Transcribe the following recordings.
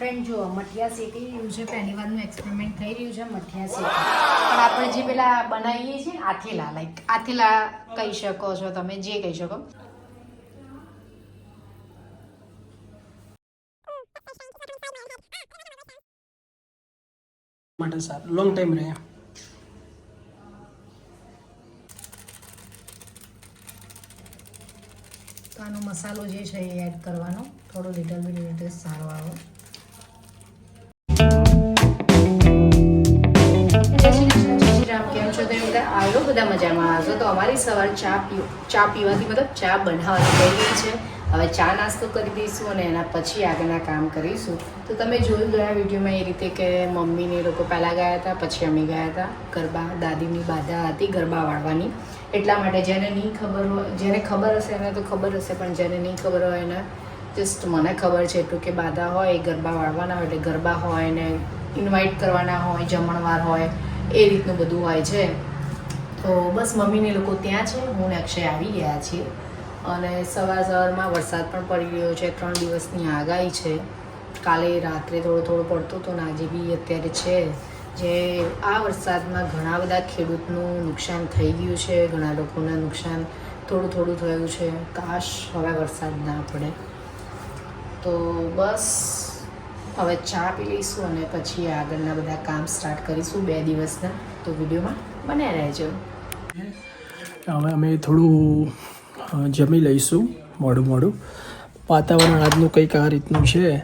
Friend જો મઠિયા શેકી રહ્યું છે. પહેલી વારનું એક્સપેરિમેન્ટ થઈ રહ્યું છે મઠિયા શેકી. પણ આપણે જે પેલા બનાવીએ છીએ આથેલા લાઈક આથેલા કહી શકો છો તમે જે કહી શકો. માટે સારું. લોંગ ટાઈમ રહ્યા. આનો મસાલો જે છે એ એડ કરવાનો. થોડો લિટલ બિટ લિટલ સારો આવે. બધા આવો બધા મજામાં આવશો તો અમારી સવાર ચા પીવ, ચા પીવાથી મતલબ ચા બનાવવાની થઈ ગઈ છે. હવે ચા નાસ્તો કરી દઈશું અને એના પછી આગળના કામ કરીશું. તો તમે જોયું ગયા વિડીયોમાં એ રીતે કે મમ્મીને લોકો પહેલાં ગયા હતા, પછી અમે ગયા હતા. ગરબા, દાદીની બાધા હતી ગરબા વાળવાની. એટલા માટે જેને નહીં ખબર હોય, જેને ખબર હશે એને તો ખબર હશે, પણ જેને નહીં ખબર હોય એને જસ્ટ મને ખબર છે એટલું કે બાધા હોય, ગરબા વાળવાના હોય એટલે ગરબા હોય ને ઇન્વાઇટ કરવાના હોય, જમણવાર હોય, એ રીતનું બધું હોય છે. તો બસ મમ્મીને લોકો ત્યાં છે. હું ને અક્ષય આવી ગયા છીએ. અને સવાર સવારમાં વરસાદ પણ પડી રહ્યો છે. ત્રણ દિવસની આગાહી છે. કાલે રાત્રે થોડો થોડો પડતો હતો ને આજે બી અત્યારે છે. જે આ વરસાદમાં ઘણા બધા ખેડૂતનું નુકસાન થઈ ગયું છે. ઘણા લોકોના નુકસાન થોડું થોડું થયું છે. કાશ હવે વરસાદ ના પડે. તો બસ હવે ચા પી લઈશું અને પછી આગળના બધા કામ સ્ટાર્ટ કરીશું બે દિવસના. તો વિડીયોમાં બન્યા રહેજો. હવે અમે થોડું જમી લઈશું, મોડું મોડું. વાતાવરણ આજનું કંઈક આ રીતનું છે.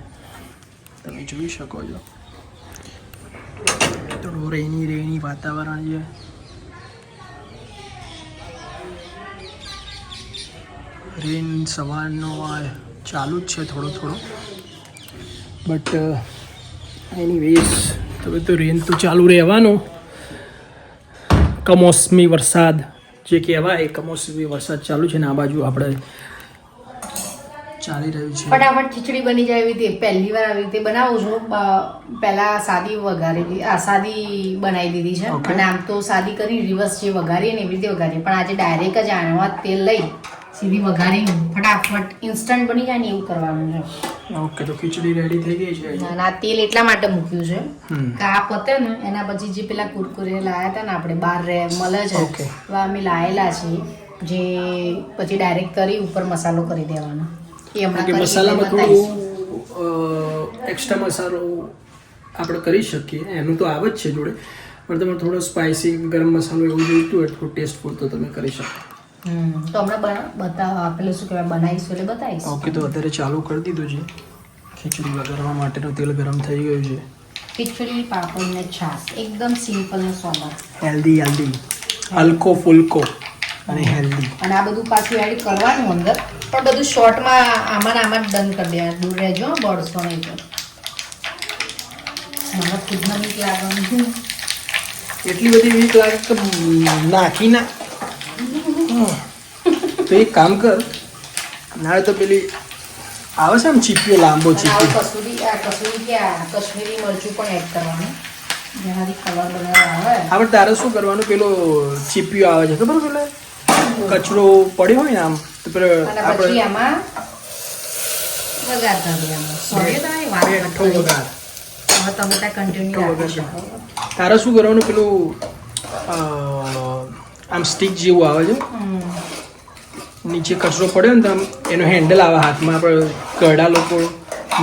તમે જોઈ શકો છો. થોડું રેની રેની વાતાવરણ છે. રેન સવારનો આ ચાલુ જ છે થોડો થોડો. બટ એની વેઝ તો રેન તો ચાલુ રહેવાનું. કમોસમી વરસાદ જે કહેવાય કમોસમી વરસાદ ચાલુ છે ને આ બાજુ આપણે ચાલી રહ્યું છે. ફટાફટ ખીચડી બની જાય એવી રીતે. પહેલી વાર આવી રીતે બનાવું છું. પહેલા સાદી વઘારેલી આ સાદી બનાવી દીધી છે. અને આમ તો સાદી કરી રિવર્સ જે વઘારીએ ને એવી રીતે વઘારીએ. પણ આજે ડાયરેક્ટ જ આણવા તેલ લઈ. સીધી વઘારી ફટાફટ ઇન્સ્ટન્ટ બની જાય ને એવું કરવાનું છે. ઓકે તો ખીચડી રેડી થઈ ગઈ છે. ના તેલ એટલા માટે મૂક્યું છે કે આ પતે ને એના પછી જે પેલા કુરકુરે લાયા હતા ને આપણે બહાર રે મળે છે ઓકે. એવા અમે લાયેલા છીએ જે પછી ડાયરેક્ટ કરી ઉપર મસાલો કરી દેવાનો. એ હમણાં મસાલામાં થોડું એક્સ્ટ્રા મસાલો આપણે કરી શકીએ એનું તો આવે જ છે જોડે. પણ તમે થોડો સ્પાઇસી ગરમ મસાલો એવું જોઈતું હોય તો ટેસ્ટ તો તમે કરી શકો. તો હમણાં બના- બતા પેલું શું કહેવાય બનાવીશું એટલે બતાવીશ. ઓકે તો અત્યારે ચાલુ કરી દીધું છે. ખીચડી વઘારવા માટેનું તેલ ગરમ થઈ ગયું છે. ખીચડી પાપડ ને છાશ. એકદમ સિમ્પલ ને સોબર. હેલ્ધી હેલ્ધી હલકો ફુલકો અને હેલ્ધી અને આ બધું પાછું એડ કરવાનું અંદર. પણ બધું શોર્ટમાં આમાં આમાં ડન કરી દેવાનું. દૂર રહેજો બળશો નહીં તો. મને ખુદને બીક લાગવાનું એટલી બધી વીક લાગે કે નાખી ના. તો એક કામ કર ના તો પેલી આવે છે ને ચીપીઓ લાંબો ચીપીઓ આપણે તારે શું કરવાનું? પેલો ચીપીઓ આવે છે ખબર પેલો? કચરો પડ્યો હોય ને આમ તો પેલો આપણે આમાં તારે શું કરવાનું? પેલું આમ સ્ટીક જેવું આવે છે. નીચે કચરો પડ્યો ને તો આમ એનો હેન્ડલ આવે હાથમાં આપણે કરડા લોકો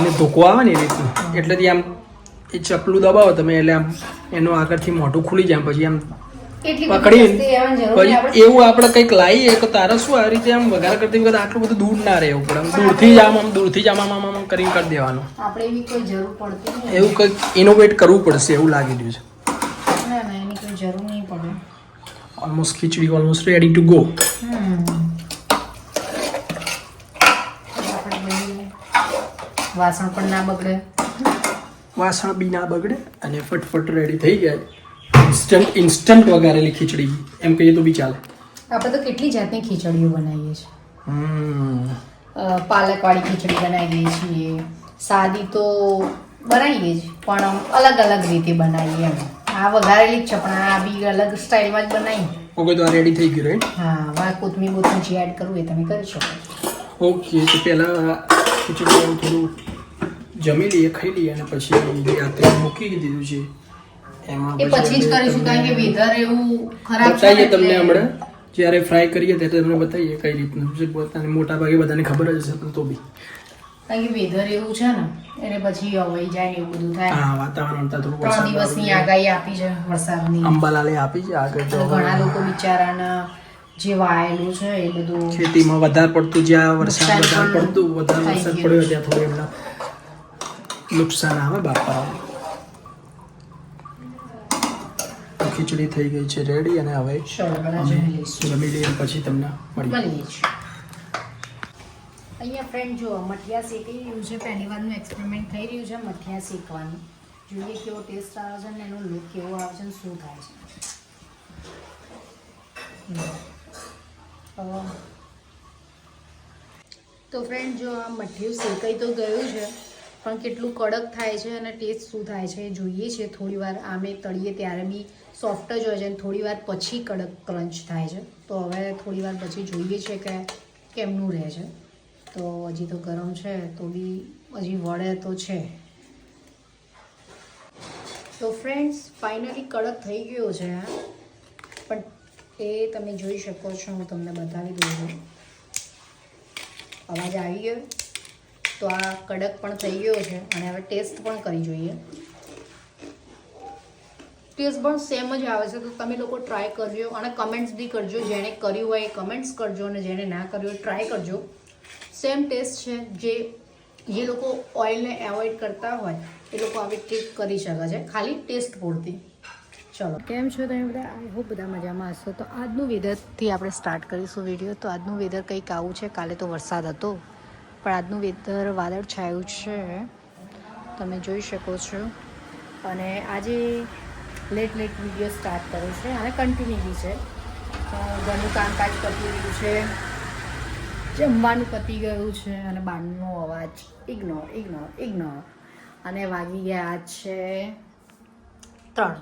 ને ધોકો આવે ને એ રીતનું એટલેથી આમ એ ચપલું દબાવો તમે એટલે આમ એનું આગળથી મોઢું ખુલી જાય પછી આમ પકડી. પછી એવું આપણે કંઈક લાવીએ તો તારે શું આ રીતે આમ વઘાર કરતી વખતે આટલું બધું દૂર ના રહેવું પડે. આમ દૂરથી જ આમ આમ દૂરથી જ આમ આમ આમ આમ કરીને કરી દેવાનું. આપણે એવી કોઈ જરૂર પડતી એવું કંઈક ઇનોવેટ કરવું પડશે એવું લાગી રહ્યું છે. ના ના એની કોઈ જરૂર નહીં પડે. ઓલમોસ્ટ khichdi ગો હમ. ફટાફટ બની જાય. વાસણ પણ ના બગડે. વાસણ બી ના બગડે અને ફટફટ રેડી થઈ જાય ઇન્સ્ટન્ટ ઇન્સ્ટન્ટ વઘારેલી ખીચડી. એમ કહીએ તો બી ચાલે. આપણે તો કેટલી જાતની ખીચડીઓ બનાવીએ છીએ. પાલકવાળી ખીચડી બનાવીએ છીએ. સાદી તો બનાવીએ જ પણ અલગ અલગ રીતે બનાવીએ એમ. આ વઘારેલી જ છે પણ આ બી અલગ સ્ટાઇલમાં જ બનાવી ઓકે તો આ રેડી થઈ ગયું રાઈટ હા વા કોથમીર બોથમીર જે એડ કરવું એ તમે કરી શકો. ઓકે તો પહેલાં ખીચડી થોડું જમી લઈએ ખાઈ લઈએ અને પછી જે આ તેલ મૂકી દીધું છે. એમાં એ પછી જ કરીશું કારણ કે વેધર એવું ખરાબ છે તમને હમણાં. જ્યારે ફ્રાય કરીએ ત્યારે તમને બતાવીએ કઈ રીતનું મોટા ભાગે બધાને ખબર જ હશે તો બી. કારણ કે વેધર એવું છે ને એટલે પછી અવાઈ જાય ને એવું બધું થાય. હા વાતાવરણ તો થોડું ત્રણ દિવસની આગાહી આપી છે વરસાદની. અંબાલાલે આપી છે આગળ તો ઘણા લોકો બિચારાના જે વાયેલું છે એ બધું ખેતીમાં વધારે પડતું જ્યાં વરસાદ વધારે પડતું વધારે વરસાદ પડ્યો ત્યાં થોડું એમના નુકસાન આવે બાપા ખીચડી થઈ ગઈ છે રેડી અને હવે જમી લઈએ પછી તમને મળીએ. અહીંયા ફ્રેન્ડ જો મઠિયા શેકી રહ્યું છે. પહેલી વારનું એક્સપેરિમેન્ટ થઈ રહ્યું છે મઠિયા શેકવાનું. જોઈએ કેવો ટેસ્ટ આવે છે ને એનો લુક કેવો આવે છે ને શું થાય છે. તો ફ્રેન્ડ જો આ મઠિયું શેકાઈ તો ગયું છે, પણ કેટલું કડક થાય છે અને ટેસ્ટ શું થાય છે એ જોઈએ છે. થોડી વાર આમે તળીએ ત્યારે બી સોફ્ટ જ હોય છે અને થોડી વાર પછી કડક ક્રંચ થાય છે. તો હવે થોડી વાર પછી જોઈએ છે કે કેમનું રહે છે. તો હજી તો ગરમ છે, તો બી હજી વળે તો છે. તો ફ્રેન્ડ્સ ફાઇનલી કડક થઈ ગયો છે પણ એ તમે જોઈ શકો છો, હું તમને બતાવી દઉં છું. અવાજ આવી ગયો. તો આ કડક પણ થઈ ગયો છે, અને હવે ટેસ્ટ પણ કરી જોઈએ. ટેસ્ટ પણ સેમ જ આવે છે, તો તમે લોકો ટ્રાય કરજો, અને કમેન્ટ્સ બી કરજો, જેણે કર્યું હોય એ કમેન્ટ્સ કરજો, અને જેણે ના કર્યું હોય ટ્રાય કરજો. સેમ ટેસ્ટ છે જે જે લોકો ઓઇલને એવોઇડ કરતા હોય, એ લોકો આવી ટ્રીક કરી શકે છે. ખાલી ટેસ્ટ પૂરતી. ચલો. કેમ છો તમે બધા? આઈ હોપ બધા મજામાં હશો. તો આજનું વેધરથી આપણે સ્ટાર્ટ કરીશું વીડિયો તો આજનું વેધર કંઈક આવું છે. કાલે તો વરસાદ હતો. પણ આજનું વેધર વાદળ છાયું છે. તમે જોઈ શકો છો. અને આજે લેટ લેટ વીડિયો સ્ટાર્ટ કર્યો છે. અને કન્ટિન્યુ બી છે. ઘરનું કામકાજ કરતી રહ્યું છે. જમવાનું પતી ગયું છે અને બહારનો અવાજ. ઇગ્નોર ઇગ્નોર ઇગ્નોર અને વાગી ગયા છે ત્રણ.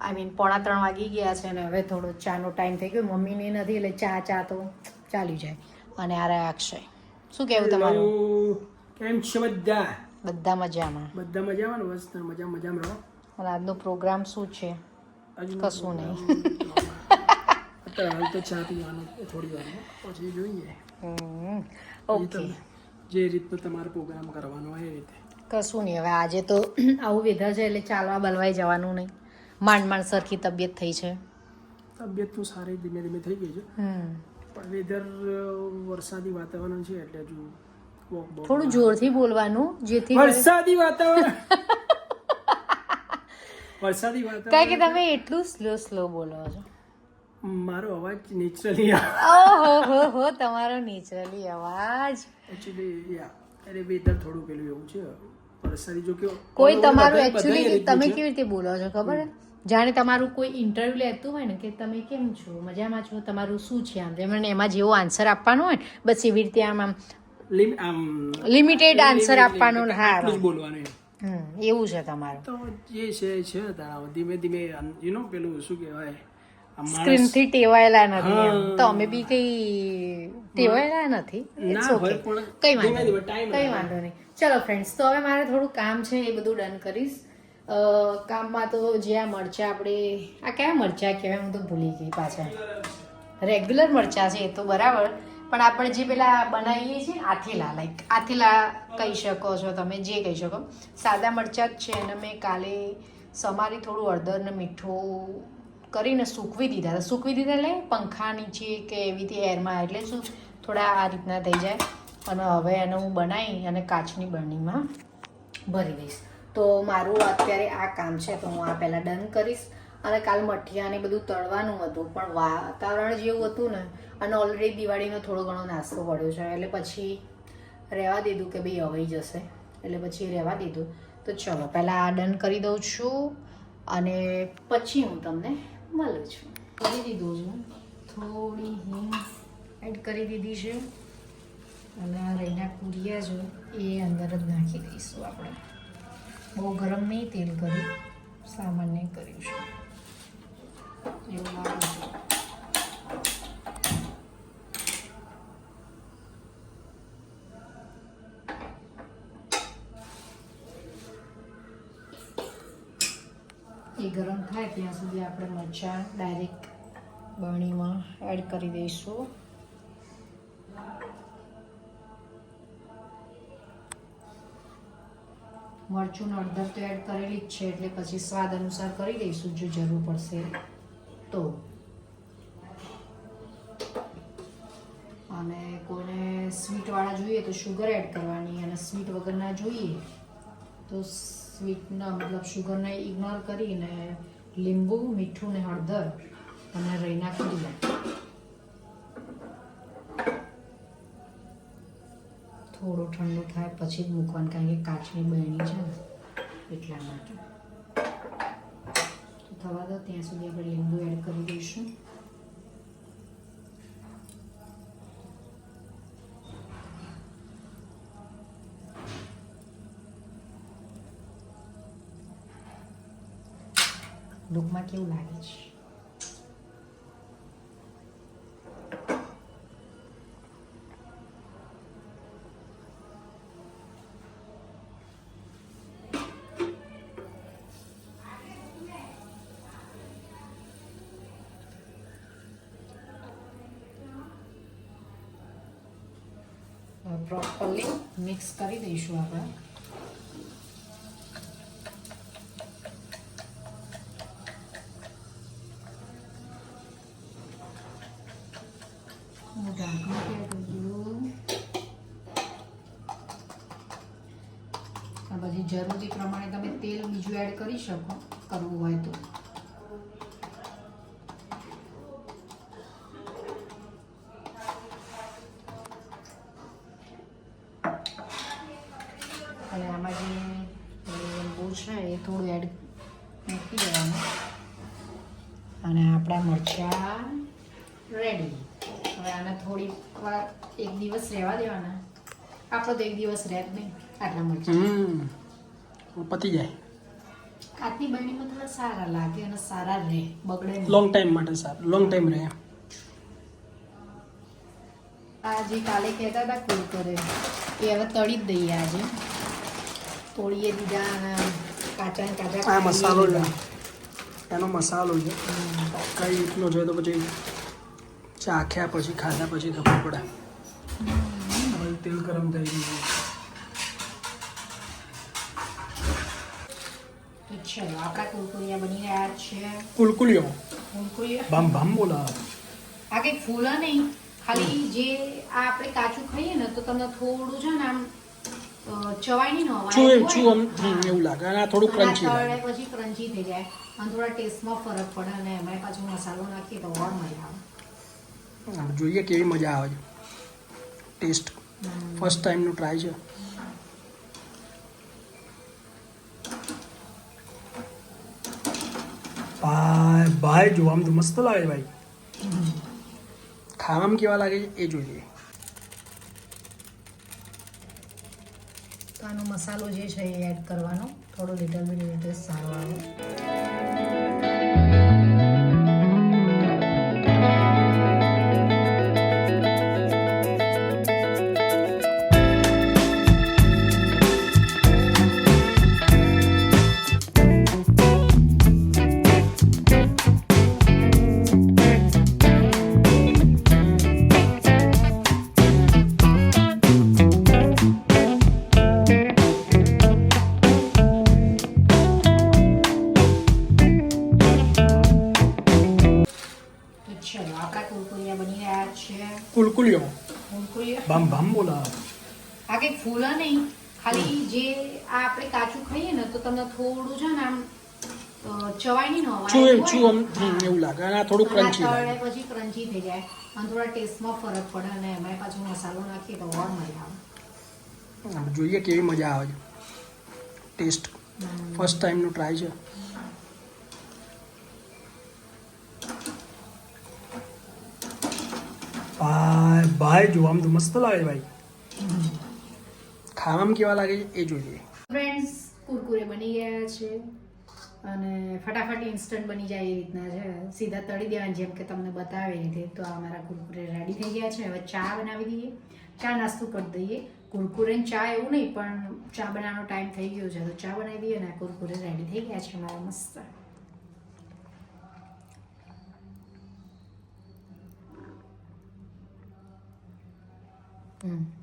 આઈ મીન પોણા ત્રણ વાગી ગયા છે અને હવે થોડો ચાનો ટાઈમ થઈ ગયો. મમ્મીને નથી એટલે ચા ચા તો ચાલી જાય. અને આ રહ્યા અક્ષય. શું કહેવું તમારું? કેમ છે બધા? બધા મજામાં. બધા મજામાં ને? બસ મજા મજામાં રહો. અને આજનો પ્રોગ્રામ શું છે? કશું નહીં. અત્યારે હાલ તો ચા પીવાનું થોડી વારમાં. પછી જોઈએ. ઓકે. જે રીતનો તમારો પ્રોગ્રામ કરવાનો હોય એ રીતે. કશું નહીં હવે આજે તો આવું વેધર છે એટલે ચાલવા બલવાઈ જવાનું નહીં. માંડ માંડ સરખી તબિયત થઈ છે. તબિયત તો સારી ધીમે ધીમે થઈ ગઈ છે. હમ. પણ વેધર વરસાદી વાતાવરણ છે એટલે હજુ થોડું જોરથી બોલવાનું જેથી વરસાદી વાતાવરણ! વરસાદી કારણ કે વાતાવરણ તમે એટલું સ્લો સ્લો બોલો છો. મારો અવાજ નેચરલી ઓહો હો હો તમારો નેચરલી અવાજ. એક્ચ્યુઅલી યા અરે વેધર થોડું પેલું એવું છે. પરસારી જો કે કોઈ તમારું એક્ચ્યુઅલી તમે કેવી રીતે બોલો છો ખબર છે? જાણે તમારું કોઈ ઇન્ટરવ્યુ લેતું હોય ને કે તમે કેમ છો? મજામાં છો? તમારું શું છે આમ? તેમ એમાં જેવો આન્સર આપવાનો હોય બસ એવી રીતે આમ આમ લિમિટેડ આન્સર આપવાનો હા બોલવાનું એવું છે તમારું. તો જે છે છે તારા. ધીમે ધીમે યુ નો પેલું શું કહેવાય? સ્ક્રીનથી ટેવાયેલા નથી તો અમે બી કઈ ટેવાયેલા નથી. કઈ વાંધો કઈ વાંધો નહીં. ચલો ફ્રેન્ડ્સ તો હવે મારે થોડું કામ છે એ બધું ડન કરીશ. કામમાં તો જે આ મરચા આપણે આ કયા મરચા કહેવાય? હું તો ભૂલી ગઈ પાછા રેગ્યુલર મરચા છે એ તો બરાબર. પણ આપણે જે પેલા બનાવીએ છીએ આથેલા લાઈક આથેલા કહી શકો છો તમે જે કહી શકો. સાદા મરચા જ છે અને મેં કાલે સમારી થોડું હળદર ને મીઠું કરીને સૂકવી દીધા. હતા સૂકવી દીધા એટલે પંખા નીચે કે એવી રીતે એરમાં એટલે શું થોડા આ રીતના થઈ જાય. અને હવે એને હું બનાવી અને કાચની બરણીમાં ભરી દઈશ. તો મારું અત્યારે આ કામ છે, તો હું આ પહેલાં ડન કરીશ. અને કાલ મઠિયાને બધું તળવાનું હતું, પણ વાતાવરણ જેવું હતું ને, અને ઓલરેડી દિવાળીનો થોડો ઘણો નાસ્તો પડ્યો છે. એટલે પછી રહેવા દીધું કે ભાઈ હવાઈ જશે. એટલે પછી રહેવા દીધું. તો ચલો, પહેલાં આ ડન કરી દઉં છું. અને પછી હું તમને મળું છું. કરી દીધું છું. થોડી હિંગ એડ કરી દીધી છે. અને આ રહીના કુરિયા જો, એ અંદર જ નાખી દઈશું આપણે. બહુ ગરમ નહીં તેલ કર્યું સામાન્ય કર્યું છે. એવું લાગે છે. એ ગરમ થાય ત્યાં સુધી આપણે મરચાં ડાયરેક્ટ બરણીમાં એડ કરી દઈશું. મરચું અડધર તો એડ કરેલી જ છે એટલે પછી સ્વાદ અનુસાર કરી દઈશું જો જરૂર પડશે તો. અને કોઈને સ્વીટવાળા જોઈએ તો શુગર એડ કરવાની અને સ્વીટ વગરના જોઈએ તો સ્વીટના મતલબ શુગરને ઇગ્નોર કરીને લીંબુ, મીઠું ને હળદર અને રૈના ખીલા થોડો ઠંડુ થાય પછી જ મૂકવાનું, કારણ કે કાચની બહેણી છે ને, એટલા માટે. થવા દો, ત્યાં સુધી આપણે લીંબુ એડ કરી દઈશું. લુકમાં કેવું લાગે છે પ્રોપરલી મિક્સ કરી દઈશું આપણે હું ઢાંકણું પહેરી દઉં. આ પછી જરૂરી પ્રમાણે તમે તેલ બીજું એડ કરી શકો કરવું હોય તો અને આમાં જે લીંબુ છે એ થોડું એડ મૂકી દેવાનું અને આપણા મરચાં રેડી હવે આને થોડી વાર એક દિવસ રહેવા દેવાના આપણો તો એક દિવસ રહે જ નહીં આટલા મરચાં પતી જાય કાચની બરણીમાં થોડા સારા લાગે અને સારા રહે બગડે લોંગ ટાઈમ માટે સારું લોંગ ટાઈમ રહે. આ જે કાલે કહેતા હતા કુરકુરે એ હવે તળી જ દઈએ આજે. તોડીએ દીધા અને કાચા ને કાચા આ મસાલો છે. એનો મસાલો છે. કઈ રીતનો છે તો પછી ચાખ્યા પછી ખાધા પછી ખબર પડે. તેલ ગરમ થઈ ગયું ચલો આપણા કુરકુરિયા બની રહ્યા છે. કુલકુલીઓ? કુરકુરિયા ભામ ભામ બોલા આ કંઈ ફૂલા નહીં ખાલી જે આ આપણે કાચું ખાઈએ ને તો તમને થોડું છે ને આમ ચવાય નહીં છું હોય આમ. એવું લાગે. અને થોડું ક્રન્ચી લાગે. પછી ક્રન્ચી થઈ જાય. અને થોડા ટેસ્ટમાં ફરક પડે અને એમાં પાછું મસાલો નાખીએ તો ઓર મજા આવે. જોઈએ કેવી મજા આવે છે. ટેસ્ટ. ફર્સ્ટ ટાઈમનું ટ્રાય છે. ભાઈ ભાઈ જોવામાં તો મસ્ત લાગે ભાઈ. ખાવામાં કેવા લાગે છે એ જોઈએ. તો આનો મસાલો જે છે એ એડ કરવાનો. થોડો લિટલ બિટ ટેસ્ટ સારો આવે. તમને થોડું છે ને આમ અ, ચવાય નહીં ને હવા છું એવું છું હોય આમ ને. હમ, એવું લાગે. અને આ થોડું અને આ ક્રન્ચી તળે લાગે. પછી ક્રન્ચી થઈ જાય. અને થોડા ટેસ્ટમાં ફરક પડે અને એમાં પાછું મસાલો નાખીએ તો ઓર મજા આવે. આમ જોઈએ કેવી મજા આવે છે. ટેસ્ટ હમ. ફર્સ્ટ ટાઈમનું ટ્રાય છે. ભાઈ ભાઈ જોવામાં તો મસ્ત લાગે ભાઈ. ખાવામાં કેવા લાગે છે એ જોઈએ. ફ્રેન્ડ્સ કુરકુરે બની ગયા છે. અને ફટાફટ ઇન્સ્ટન્ટ બની જાય એ રીતના છે. સીધા તળી દેવાની જેમ કે તમને બતાવી રીતે. તો આ મારા કુરકુરે રેડી થઈ ગયા છે. હવે ચા બનાવી દઈએ. ચા નાસ્તું કરી દઈએ. કુરકુરે ચા એવું નહીં, પણ ચા બનાવવાનો ટાઈમ થઈ ગયો છે. તો ચા બનાવી દઈએ અને કુરકુરે રેડી થઈ ગયા છે મારા મસ્ત. હમ.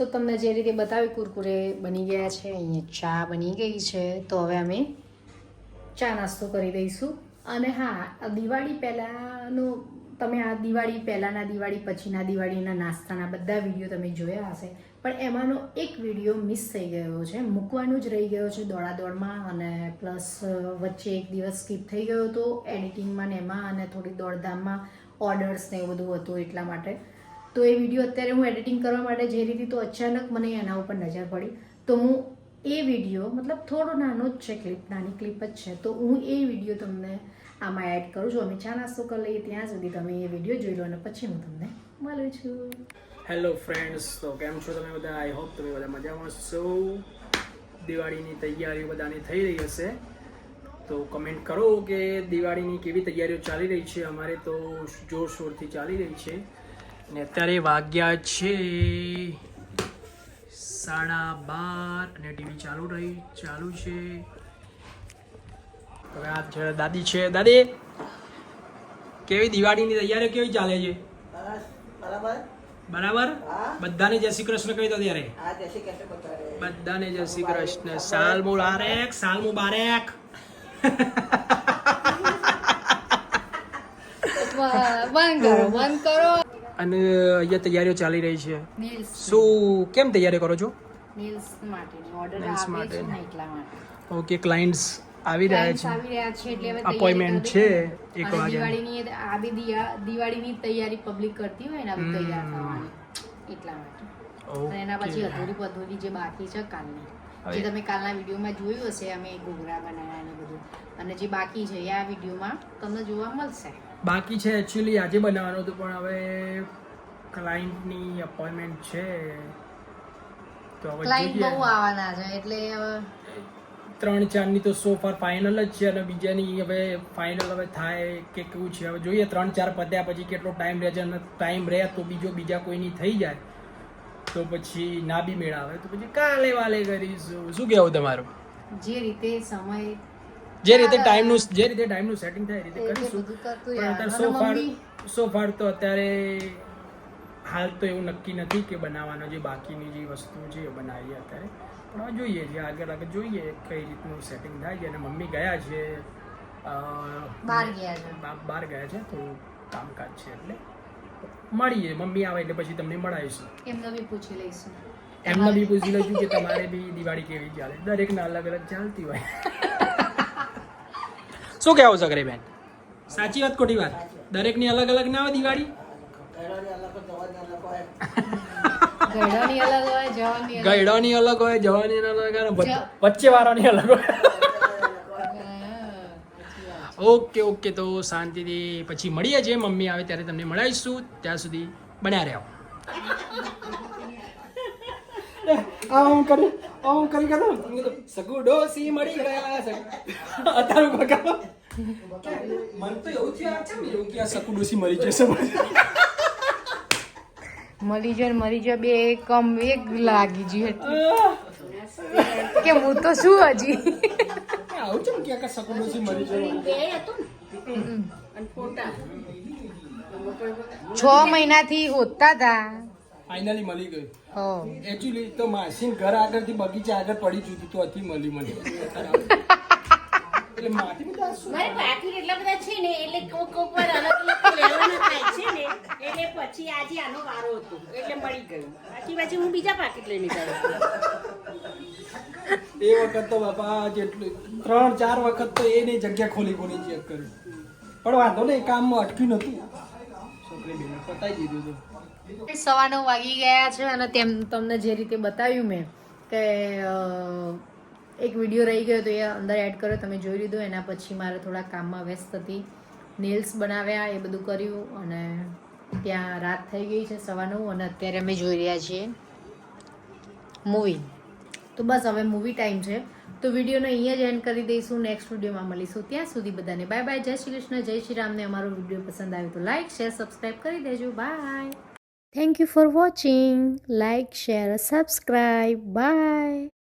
તો તમને જે રીતે બતાવી કુરકુરે બની ગયા છે, અહીંયા ચા બની ગઈ છે, તો હવે અમે ચા નાસ્તો કરી દઈશું. અને હા દિવાળી પહેલાંનો, તમે આ દિવાળી પહેલાંના દિવાળી, પછીના દિવાળીના નાસ્તાના બધા વીડિયો તમે જોયા હશે, પણ એમાંનો એક વીડિયો મિસ થઈ ગયો છે, મૂકવાનું જ રહી ગયો છે દોડાદોડમાં, અને પ્લસ વચ્ચે એક દિવસ સ્કીપ થઈ ગયો હતો એડિટિંગમાં ને એમાં, અને થોડી દોડધામમાં ઓર્ડર્સ ને એવું બધું હતું એટલા માટે. તો એ વીડિયો અત્યારે હું એડિટિંગ કરવા માટે જઈ રહી હતી તો અચાનક મને એના ઉપર નજર પડી, તો હું એ વીડિયો, મતલબ થોડો નાનો જ છે ક્લિપ, નાની ક્લિપ જ છે, તો હું એ વીડિયો તમને આમાં એડ કરું છું. અમે ચા નાસ્તો કરી લઈએ ત્યાં સુધી તમે એ વીડિયો જોઈ લો અને પછી હું તમને મળું છું. હેલો ફ્રેન્ડ્સ તો કેમ છો તમે બધા? આઈ હોપ તમે બધા મજામાં છો. દિવાળીની તૈયારીઓ બધાની થઈ રહી હશે. તો કમેન્ટ કરો કે દિવાળીની કેવી તૈયારીઓ ચાલી રહી છે? અમારે તો જોરશોરથી ચાલી રહી છે. ને અત્યારે વાગ્યા છે સાડા બાર અને ટીવી ચાલુ રહી ચાલુ છે. હવે આ છે દાદી છે. દાદી કેવી દિવાળીની તૈયારીઓ કેવી ચાલે છે? બરાબર. બરાબર? બધાને જય શ્રી કૃષ્ણ કહી દો ત્યારે. બધાને જય શ્રી કૃષ્ણ. સાલ મુબારક સાલ મુબારક. બંધ કરો બંધ કરો. અને અહીંયા તૈયારીઓ ચાલી રહી છે. શું કેમ તૈયારી કરો છો? માટે. એટલા માટે. ઓકે ક્લાયન્ટ્સ આવી રહ્યા છે. આવી રહ્યા છે એટલે Appointment છે એક વાગે દિવાળીની આ બી દિવાળીની તૈયારી પબ્લિક કરતી હોય ને આવી તૈયાર થવાની. એટલા માટે. અને એના પછી અધૂરી પધૂરી જે બાકી છે કાલની. જે તમે કાલના વિડીયોમાં જોયું હશે અમે ઘૂઘરા બનાવ્યા ને બધું. અને જે બાકી છે એ આ વિડીયોમાં તમને જોવા મળશે. બાકી છે એકચ્યુઅલી આજે બનાવવાનું હતું પણ હવે ક્લાયન્ટની અપોઇન્ટમેન્ટ છે. તો હવે ક્લાયન્ટ બહુ આવવાના છે એટલે ત્રણ ચારની તો સો ફાર ફાઇનલ જ છે અને બીજાની હવે ફાઇનલ હવે થાય કે કેવું છે હવે જોઈએ. ત્રણ ચાર પત્યા પછી કેટલો ટાઈમ રહે છે અને ટાઈમ રહે તો બીજો બીજા કોઈની થઈ જાય. તો પછી ના બી મેળ આવે તો પછી કાલે વાલે કરીશું. શું કહેવું તમારું? જે રીતે સમય જે રીતે ટાઈમનું જે રીતે ટાઈમનું સેટિંગ થાય એ રીતે કરીશું. પણ અત્યારે સો ફાર સો ફાર તો અત્યારે હાલ તો એવું નક્કી નથી કે બનાવવાનો જે બાકીની જે વસ્તુ છે એ બનાવીએ અત્યારે. પણ જોઈએ છે આગળ આગળ જોઈએ કઈ રીતનું સેટિંગ થાય છે. અને મમ્મી ગયા છે બહાર ગયા છે. તો બહાર ગયા છે થોડું કામકાજ છે એટલે મળીએ. મમ્મી આવે એટલે પછી તમને મળાવીશું. એમને બી પૂછી લઈશું. એમને બી પૂછી લઈશું કે તમારે બી દિવાળી કેવી ચાલે. દરેકને અલગ અલગ ચાલતી હોય. શું કહેવું છે કરે બેન? સાચી વાત ખોટી વાત. દરેકની અલગ અલગ ના હોય દિવાળી? ઘરવાળી અલગ હોય, જવાની અલગ હોય. ગયડાની અલગ હોય જવાની અલગ હોય વચ્ચે- વાળાની અલગ હોય. ઓકે ઓકે તો શાંતિથી પછી મળીએ છીએ મમ્મી આવે ત્યારે તમને મળાવીશું. ત્યાં સુધી બન્યા રહ્યો આમ કરી આમ કરી કરો સગુ ડોસી મળી ગયા સગુ- અત્યારે ઊભા મન તો એવું થયું આ કેમ એવું કે આ સગુ ડોસી મરી જશે મળી જાય ને મરી જાય બે કમ એક લાગી જી હતી. કે હું તો શું હજી? આવું કેમ કે આ સગુ ડોસી મરી જાય છ મહિનાથી હોતા હતા ફાઇનલી મળી ગયું હો. એકચ્યુઅલી તો માસીન ઘર આગળથી બગીચા આગળ પડી ચૂકી તો હતી મળી મને. એટલે માટી બધા શું? મારે પાકીટ એટલા બધા છે ને એટલે કોક કોક વાર અલગ અલગ લેવાના થાય છે ને એટલે પછી આજે આનો વારો હતો એટલે મળી ગયું. બાકી પછી હું બીજા પાકીટ લઈને ગયો એ વખત તો બાપા જેટલું ત્રણ ચાર વખત તો એની જગ્યા ખોલી ખોલી ચેક કર્યું પણ વાંધો નહીં કામમાં અટક્યું નતું સવા નવ વાગી ગયા છે અને તેમ તમને જે રીતે બતાવ્યું મેં કે એક વીડિયો રહી ગયો તો એ અંદર એડ કર્યો, તમે જોઈ લીધો, એના પછી મારે થોડા કામમાં વ્યસ્ત હતી. નેલ્સ બનાવ્યા, એ બધું કર્યું અને ત્યાં રાત થઈ ગઈ છે સવા નવ અને અત્યારે અમે જોઈ રહ્યા છીએ મૂવી. તો બસ હવે મૂવી ટાઈમ છે. તો વિડીયોને અહીંયા જ એન્ડ કરી દઈશું. નેક્સ્ટ વિડીયોમાં મળીશું. ત્યાં સુધી બધાને બાય બાય જય શ્રી કૃષ્ણ, જય શ્રી રામને અમારો વીડિયો પસંદ આવ્યો તો લાઈક શેર સબસ્ક્રાઈબ કરી દેજો. Bye thank you for watching like share subscribe Bye.